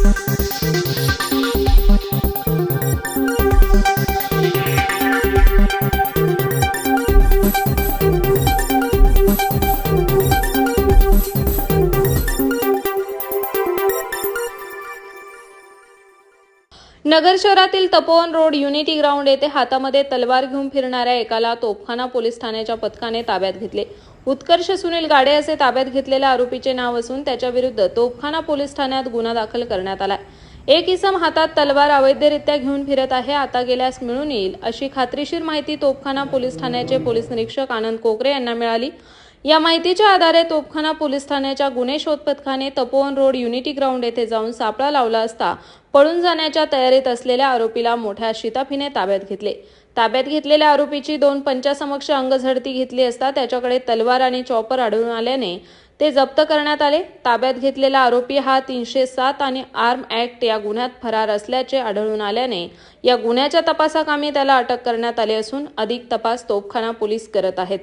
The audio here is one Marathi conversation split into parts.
Thank you. नगर शहरातील तपोवन रोड युनिटी ग्राउंड येथे हातामध्ये तलवार घेऊन फिरणाऱ्या एकाला तोफखाना पोलीस ठाण्याच्या पथकाने ताब्यात घेतले. उत्कर्ष सुनील गाडे असे ताब्यात घेतलेल्या आरोपीचे नाव असून त्याच्याविरुद्ध तोफखाना पोलीस ठाण्यात गुन्हा दाखल करण्यात आला एक इसम हातात तलवार अवैधरित्या घेऊन फिरत आहे आता गेल्यास मिळून येईल अशी खात्रीशीर माहिती तोफखाना पोलीस ठाण्याचे पोलीस निरीक्षक आनंद कोकरे यांना मिळाली. या माहितीच्या आधारे तोफखाना पोलीस ठाण्याच्या गुन्हे शोध पथकाने तपोवन रोड युनिटी ग्राउंड येथे जाऊन सापळा लावला असता पळून जाण्याच्या तयारीत असलेल्या आरोपीला मोठ्या शिताफीने ताब्यात घेतले. ताब्यात घेतलेल्या आरोपीची दोन पंचासमक्ष अंगझडती घेतली असता त्याच्याकडे तलवार आणि चॉपर आढळून आल्याने ते जप्त करण्यात आले. ताब्यात घेतलेला आरोपी हा तीनशे सात आणि आर्म ऍक्ट या गुन्ह्यात फरार असल्याचे आढळून आल्याने या गुन्ह्याच्या तपासाकामी त्याला अटक करण्यात आली असून अधिक तपास तोफखाना पोलीस करत आहेत.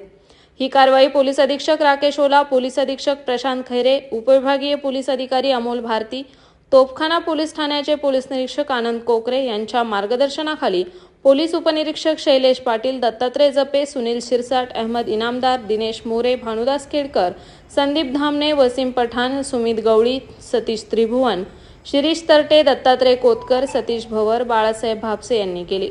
ही कारवाई पोलीस अधीक्षक राकेश ओला पोलीस अधीक्षक प्रशांत खैरे उपविभागीय पोलीस अधिकारी अमोल भारती तोफखाना पोलीस ठाण्याचे पोलीस निरीक्षक आनंद कोकरे यांच्या मार्गदर्शनाखाली पोलीस उपनिरीक्षक शैलेश पाटील दत्तात्रय जपे सुनील शिरसाट अहमद इनामदार दिनेश मोरे भानुदास केडकर संदीप धामणे वसीम पठाण सुमित गवळी सतीश त्रिभुवन शिरीष तरटे दत्तात्रय कोतकर सतीश भवर बाळासाहेब भापसे यांनी केली.